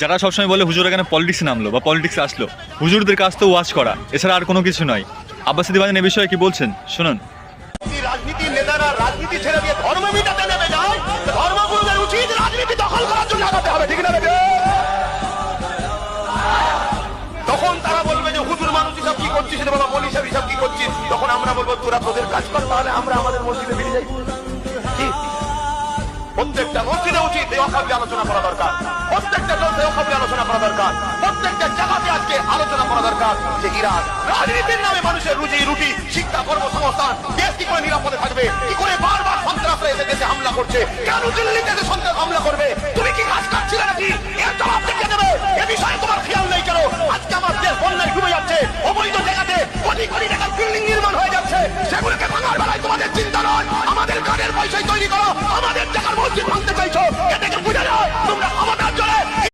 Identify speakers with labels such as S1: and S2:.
S1: যারা সবসময় বলে হুজুর এখানে পলিটিক্সে নামলো বা পলিটিক্সে আসলো, হুজুরদের কাজ তো ওয়াজ করা, এছাড়া আর কোনো কিছু নয়। আব্বাস দিবাজান এ বিষয়ে কি বলছেন? শুনুন।
S2: আমরা বলব, তোরা তোদের কাজ আমরা আমাদের মসজিদে প্রত্যেকটা মসজিদে উচিত আলোচনা করা দরকার। প্রত্যেকটা অখাবলি আলোচনা করা দরকার। প্রত্যেকটা জায়গাতে আজকে আলোচনা করা দরকার যে ইরান রাজনীতির নামে মানুষের রুজি, রুটি, শিক্ষা, কর্মসংস্থান, দেশ কি করে নিরাপদে থাকবে, কি করে বারবার সন্ত্রাসরা এসে দেশে হামলা করছে, কেন দিল্লিতে এসে সন্ত্রাস হামলা করবে, তুমি কি কাজ কাটছিলে নাকি? এর জবাব দিতে দেবে? এ বিষয়ে তোমার খেয়াল নেই কেন? আজকে আমার দেশ বন্যায় ডুবে যাচ্ছে, অবৈধ জায়গাতে কোটি কোটি টাকার বিল্ডিং নির্মাণ হয়ে যাচ্ছে, সেগুলোকে ভাঙার বেলায় তোমাদের চিন্তা নয়, আমাদের কানের পয়সায় তৈরি করো।